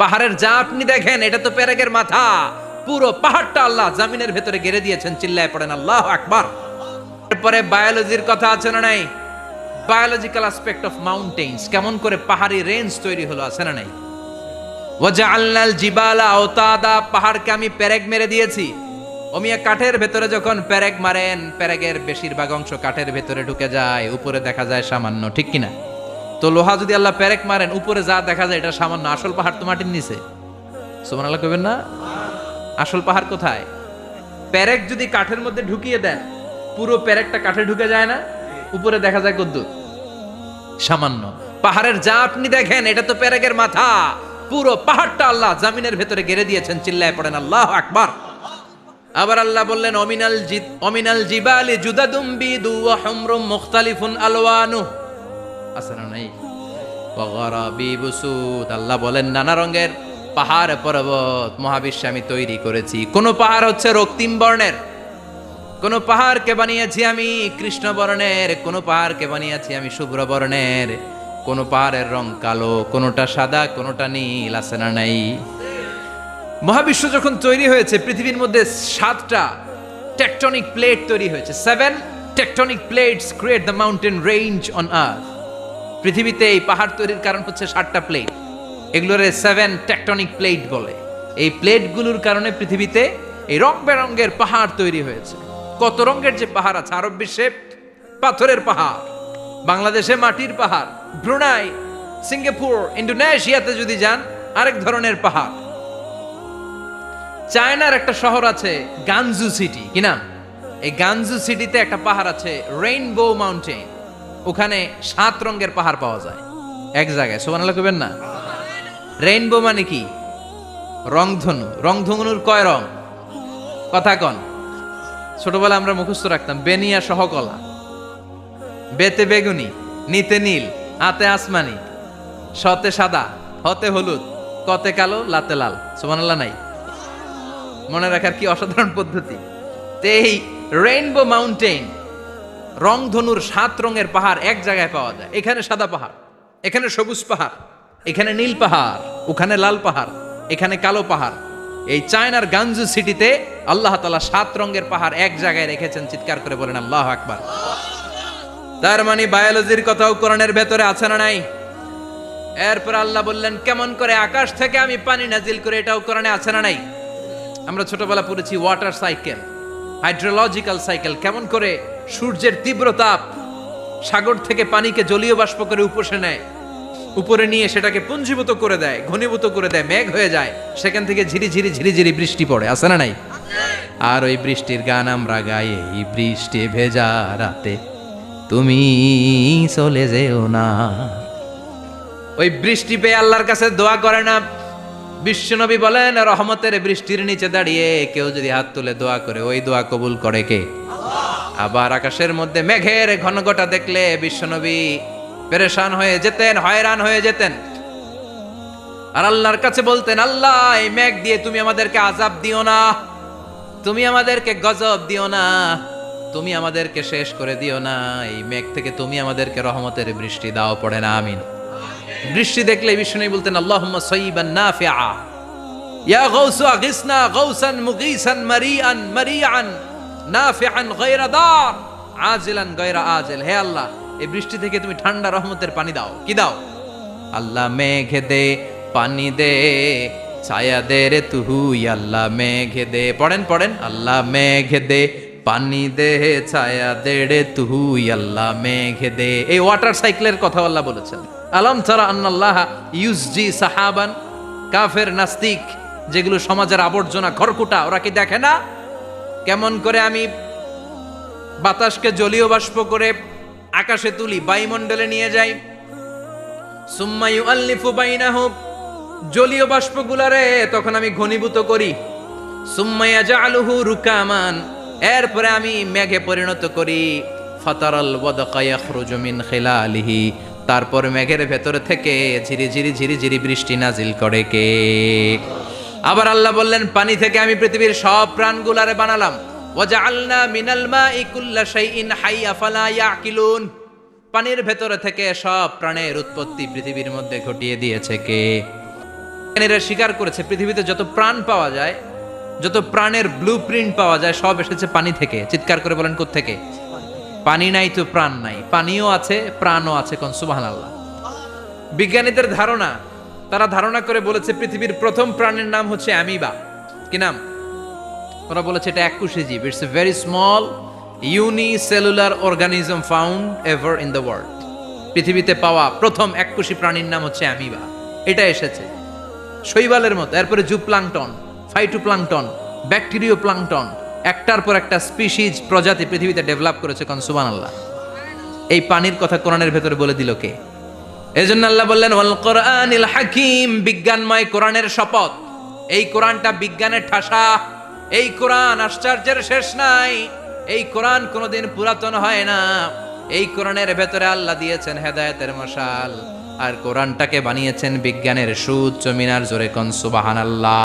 পাহাড়ের যা আপনি দেখেন, এটা তো পেরেকের মাথা। পুরো পাহাড়টা আল্লাহ জামিনের ভেতরে গেড়ে দিয়েছেন, চিল্লায় পড়েন, আল্লাহ আকবার। এরপরে বায়োলজির কথা আছে না নাই? বায়োলজিক্যাল অ্যাসপেক্ট অফ মাউন্টেন্স কেমন করে পাহাড়ি রেঞ্জ তৈরি হলো, আছে না নাই? ওয়াজআলনাল জিবালা আওতাদা, পাহাড়কে আমি পেরেক মেরে দিয়েছি। অমিয়া কাঠের ভেতরে যখন পেরেক মারেন, পেরেকের বেশিরভাগ অংশ কাঠের ভেতরে ঢুকে যায়, উপরে দেখা যায় সামান্য, ঠিক কিনা? তো লোহা যদি আল্লাহ পেরেক মারেন, উপরে যা দেখা যায়, এটা সামান্য আসল পাহাড় তো মাটির নিচে। সোমান আল্লাহ কবেন না? আসল পাহাড় কোথায়? পেরেক যদি কাঠের মধ্যে ঢুকিয়ে দেন পুরো পেরেকটা কাঠে ঢুকে যায় না? উপরে দেখা যায় কদ্দুর। সামান্য। পাহাড়ের যা আপনি দেখেন, এটা তো পেরেকের মাথা। পুরো পাহাড়টা আল্লাহ জামিনের ভেতরে গেড়ে দিয়েছেন, চিল্লায় পড়েন, আল্লাহ আকবার। আবার আল্লাহ বললেন, অমিনাল জিত অমিনাল জিবালি জুদাদুম বিদু ওয়া মুখতালিফুন আলওয়ানু আছে না নাই আল্লাহ বলেন, নানা রঙের পাহাড় পর্বত মহাবিশ্বে আমি তৈরি করেছি। কোন পাহাড় হচ্ছে রক্তিম বর্ণের, কোন পাহাড়কে বানিয়েছি আমি কৃষ্ণ বর্ণের, কোন পাহাড়কে বানিয়েছি আমি শুভ্র বর্ণের। কোন পাহাড়ের রং কালো, কোনটা সাদা, কোনটা নীল আছে না নাই। মহাবিশ্ব যখন তৈরি হয়েছে, পৃথিবীর মধ্যে সাতটা টেকটনিক প্লেট তৈরি হয়েছে। Seven tectonic plates create the mountain range on earth পৃথিবীতে এই পাহাড় তৈরির কারণ হচ্ছে সাতটা প্লেট এগুলোরে সেভেন টেকটনিক প্লেট বলে। এই প্লেটগুলোর কারণে পৃথিবীতে এই রং বেরঙ্গের পাহাড় তৈরি হয়েছে। কত রঙের যে পাহাড় আছে, আরব বিশ্বে পাথরের পাহাড়, বাংলাদেশে মাটির পাহাড়, ব্রুনাই, সিঙ্গাপুর ইন্ডোনেশিয়াতে যদি যান, আরেক ধরনের পাহাড়। চায়নার একটা শহর আছে গানজু সিটি, কি নাম? এই গানজু সিটিতে একটা পাহাড় আছে রেইনবো মাউন্টেন ওখানে সাত রঙের পাহাড় পাওয়া যায়। এক জায়গায় সোমানাল্লাহ কবেন না? রেইনবো মানে কি? রংধনু। রংধনুর কয় রং? কথা কন। ছোটবেলা আমরা মুখস্থ রাখতাম, বেনিয়া সহকলা। বেতে বেগুনি, নিতে নীল, হাতে আসমানি। সতে সাদা, হতে হলুদ, কতে কালো, লাতে লাল। সোমানাল্লাহ নাই। মনে রাখার কি অসাধারণ পদ্ধতি? এই রেইনবো মাউন্টেন রংধনুর সাত রঙের পাহাড় এক জায়গায় পাওয়া যায়। এখানে সাদা পাহাড়, এখানে সবুজ পাহাড়, এখানে নীল পাহাড়, ওখানে লাল পাহাড়, এখানে কালো পাহাড়। এই চায়নার গাঞ্জু সিটিতে আল্লাহ তালা সাত রঙের পাহাড় এক জায়গায় রেখেছেন, চিৎকার করে বলেন, আল্লাহ আকবার। তার মানে বায়োলজির কথাও কোরআনের ভেতরে আছে না নাই? এরপর আল্লাহ বললেন, কেমন করে আকাশ থেকে আমি পানি নাজিল করে এটাও কোরআনে আছে না নাই? আমরা ছোটবেলা পড়েছি ওয়াটার সাইকেল, হাইড্রোলজিক্যাল সাইকেল, কেমন করে সূর্যের তীব্র তাপ সাগর থেকে পানিকে জলীয় বাষ্প করে উপসে নেয়। উপরে নিয়ে সেটাকে পুঞ্জীভূত করে দেয়, ঘনীভূত করে দেয়, মেঘ হয়ে যায়। সেখান থেকে ঝিরি ঝিরি ঝিরি ঝিরি বৃষ্টি পড়ে, আছে না নাই? আর ওই বৃষ্টির গান আমরা গাই, এই বৃষ্টি ভেজা রাতে। তুমি চলে যেও না। ওই বৃষ্টি পেয়ে আল্লাহর কাছে দোয়া করে না। বিশ্বনবী বলেন, রহমতের বৃষ্টির নিচে দাঁড়িয়ে কেউ যদি হাত তুলে দোয়া করে, ওই দোয়া কবুল করে কে? আবার আকাশের মধ্যে মেঘের ঘনঘটা দেখলে বিশ্বনবী পেরেশান হয়ে যেতেন, হয়রান হয়ে যেতেন। আর আল্লাহর কাছে বলতেন, আল্লাহ, এই মেঘ দিয়ে তুমি আমাদেরকে আজাব দিও না, তুমি আমাদেরকে গজব দিও না, তুমি আমাদেরকে শেষ করে দিও না, এই মেঘ থেকে তুমি আমাদেরকে রহমতের বৃষ্টি দাও, পড়ে না, আমিন। বৃষ্টি দেখলে বিষ্ণু বলতেন, আল্লাহুম্মা সাইয়িবান নাফিআ, ইয়া গাউসু আগিসনা গাউসান মুগীসান মারিআন মারিআন নাফিআন গায়রা দার, আজিলান গায়রা আজিল। বৃষ্টি থেকে তুমি ঠান্ডা রহমতের পানি দাও। কি দাও? আল্লাহ মেঘে দে, পানি দে, ছায়া দে রে তুহুই আল্লাহ মেঘে দে। পড়েন পড়েন। আল্লাহ মেঘে দে, পানি দে, ছায়া দে রে তুহুই আল্লাহ মেঘে দে। এই ওয়াটার সাইকেলের কথা আল্লাহ বলেছেন। আলম তারা আন্নাল্লাহ ইউসজি সাহাবান, কাফের নাস্তিক, যেগুলো সমাজের আবর্জনা খড়কুটা, ওরা কি দেখে না? কেমন করে আমি বাতাসকে জলীয় বাষ্প করে আকাশে তুলি, বায়ুমণ্ডলে নিয়ে যাই। সুম্মায়ু আল্লিফু বাইনাহু, জলীয় বাষ্পগুলারে তখন আমি ঘনীভূত করি। সুম্মাইয়া জাআলুহু রুকামান, এরপরে আমি মেঘে পরিণত করি। ফাতারাল ওয়াদকা ইয়াখরুজু মিন খিলালিহি, তারপর মেঘের ভেতর থেকে ঝিরি ঝিরি ঝিরি ঝিরি বৃষ্টি নাজিল করে কে। আবার আল্লাহ বললেন, পানি থেকে আমি পৃথিবীর সব প্রাণগুলারে বানালাম। ওয়াজআলনা মিনাল মাই কুল্লা শাইইন হাইয়া ফালা ইয়াকিলুন। পানির ভেতর থেকে সব প্রাণের উৎপত্তি পৃথিবীর মধ্যে ঘটিয়ে দিয়েছে কে? এরা স্বীকার করেছে, পৃথিবীতে যত প্রাণ পাওয়া যায়, যত প্রাণের ব্লু প্রিন্ট পাওয়া যায়, সব এসেছে পানি থেকে। চিৎকার করে বলেন থেকে পানি নাই তো প্রাণ নাই। পানিও আছে, প্রাণও আছে কোন সুবাহান আল্লাহ বিজ্ঞানীদের ধারণা তারা ধারণা করে বলেছে পৃথিবীর প্রথম প্রাণের নাম হচ্ছে অ্যামিবা। কি নাম? ওরা বলেছে এটা এককুশে জীব। It's a very small unicellular organism found ever in the world পৃথিবীতে পাওয়া প্রথম এককুশি প্রাণীর নাম হচ্ছে অ্যামিবা। এটা এসেছে। শৈবালের মতো। এরপরে জুপ্লাংটন, ফাইটোপ্লাংটন ব্যাকটেরিও প্লাংটন একটার পর একটা স্পিসিজ প্রজাতি পৃথিবীতে ডেভেলপ করেছে কনসুবান আল্লাহ এই পানির কথা কোরআনের ভেতরে বলে দিল কে? এজন্য আল্লাহ বললেন, ওয়াল কোরআনিল হাকিম, বিজ্ঞানময় কোরআনের শপথ। এই কোরআনটা বিজ্ঞানের ঠাসা। এই কোরআন আশ্চর্যের শেষ নাই। এই কোরআন কোনোদিন পুরাতন হয় না। এই কোরআনের ভেতরে আল্লাহ দিয়েছেন হেদায়েতের মশাল। আর কোরআনটাকে বানিয়েছেন বিজ্ঞানের সুচ্চ মিনার জোরে কন সুবাহান আল্লাহ